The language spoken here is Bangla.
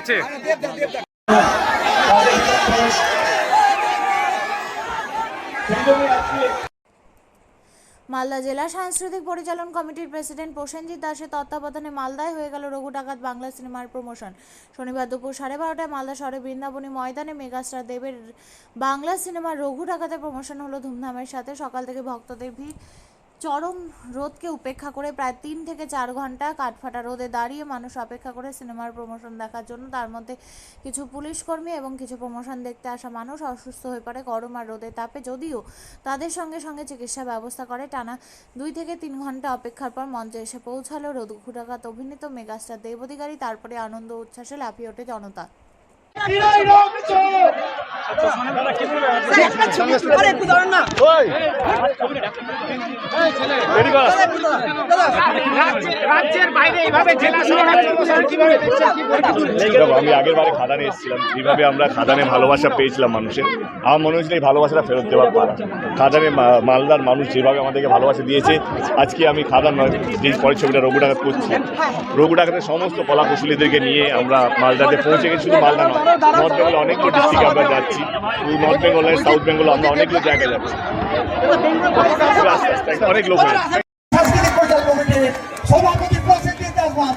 আছে মালদা জেলা সাংস্কৃতিক পরিচালন কমিটির প্রেসিডেন্ট প্রসেনজিৎ দাসের তত্ত্বাবধানে মালদায় হয়ে গেল রঘু ডাকাত বাংলা সিনেমার প্রমোশন। শনিবার দুপুর সাড়ে বারোটায় মালদা শহরে বৃন্দাবনী ময়দানে মেগাস্টার দেবের বাংলা সিনেমার রঘু ডাকাতের প্রমোশন হলো ধুমধামের সাথে। সকাল থেকে ভক্তদের ভিড় চরম রোদকে উপেক্ষা করে প্রায় তিন থেকে চার ঘণ্টা কাঠফাটা রোদে দাঁড়িয়ে মানুষ অপেক্ষা করে সিনেমার প্রমোশন দেখার জন্য। তার মধ্যে কিছু পুলিশ কর্মী এবং কিছু প্রমোশন দেখতে আসা মানুষ অসুস্থ হয়ে পড়ে গরম আর রোদে তাপে। যদিও তাদের সঙ্গে সঙ্গে চিকিৎসা ব্যবস্থা করে টানা দুই থেকে তিন ঘণ্টা অপেক্ষার পর মঞ্চে এসে পৌঁছালো রঘুরাঘাত অভিনীত মেগাস্টার দেব অধিকারী। তারপরে আনন্দ উচ্ছ্বাসে লাফিয়ে ওঠে জনতা। দাদা আমি আগের বারে খাদানে এসেছিলাম। যেভাবে আমরা খাদানে ভালোবাসা পেয়েছিলাম মানুষের, আমার মনে হয়েছিল এই ভালোবাসাটা ফেরত দেওয়ার পারা খাদানে মালদার মানুষ যেভাবে আমাদেরকে ভালোবাসা দিয়েছে, আজকে আমি খাদান যে পরের ছবিটা রঘু ডাকাত করছি, রঘু ডাকাতের সমস্ত কলা কুশলীদেরকে নিয়ে আমরা মালদাতে পৌঁছে গেছি, শুধু মালদা নয়, নর্থ বেঙ্গল অনেকগুলো ডিস্ট্রিক্টে আমরা যাচ্ছি। নর্থ বেঙ্গল সাউথ বেঙ্গল আমরা অনেকগুলো জায়গায় যাচ্ছি। অনেক লোক